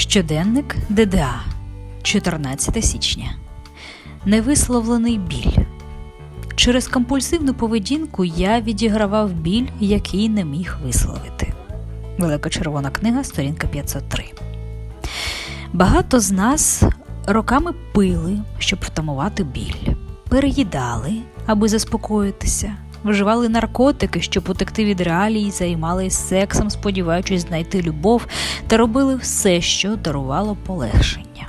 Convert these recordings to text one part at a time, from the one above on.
Щоденник ДДА 14 січня. Невисловлений біль. Через компульсивну поведінку я відігравав біль, який не міг висловити. Велика червона книга, сторінка 503. Багато з нас роками пили, щоб втамувати біль, переїдали, аби заспокоїтися, вживали наркотики, щоб утекти від реалій, займались сексом, сподіваючись знайти любов, та робили все, що дарувало полегшення.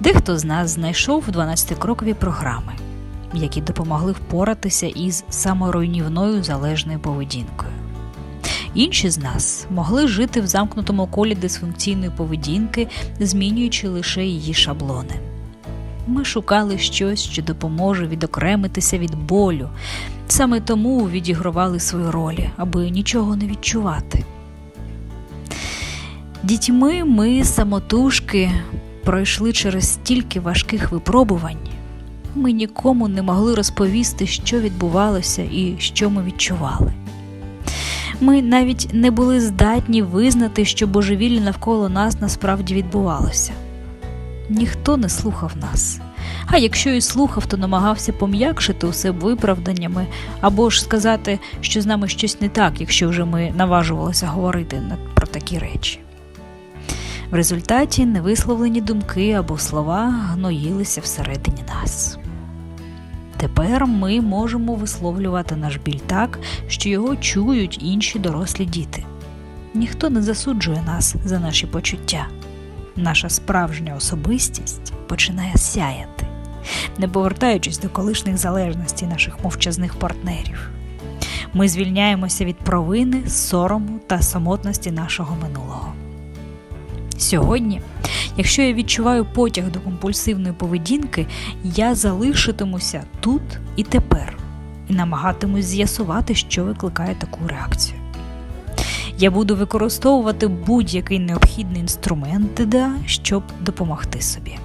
Дехто з нас знайшов 12-крокові програми, які допомогли впоратися із саморуйнівною залежною поведінкою. Інші з нас могли жити в замкнутому колі дисфункційної поведінки, змінюючи лише її шаблони. Ми шукали щось, що допоможе відокремитися від болю. Саме тому відігравали свої ролі, аби нічого не відчувати. Дітьми ми самотужки пройшли через стільки важких випробувань. Ми нікому не могли розповісти, що відбувалося і що ми відчували. Ми навіть не були здатні визнати, що божевілля навколо нас насправді відбувалося. Ніхто не слухав нас. А якщо і слухав, то намагався пом'якшити усе виправданнями або ж сказати, що з нами щось не так, якщо вже ми наважувалися говорити про такі речі. В результаті невисловлені думки або слова гноїлися всередині нас. Тепер ми можемо висловлювати наш біль так, що його чують інші дорослі діти. Ніхто не засуджує нас за наші почуття. Наша справжня особистість починає сяяти, не повертаючись до колишніх залежностей наших мовчазних партнерів. Ми звільняємося від провини, сорому та самотності нашого минулого. Сьогодні, якщо я відчуваю потяг до компульсивної поведінки, я залишитимуся тут і тепер і намагатимусь з'ясувати, що викликає таку реакцію. Я буду використовувати будь-який необхідний інструмент щоб допомогти собі.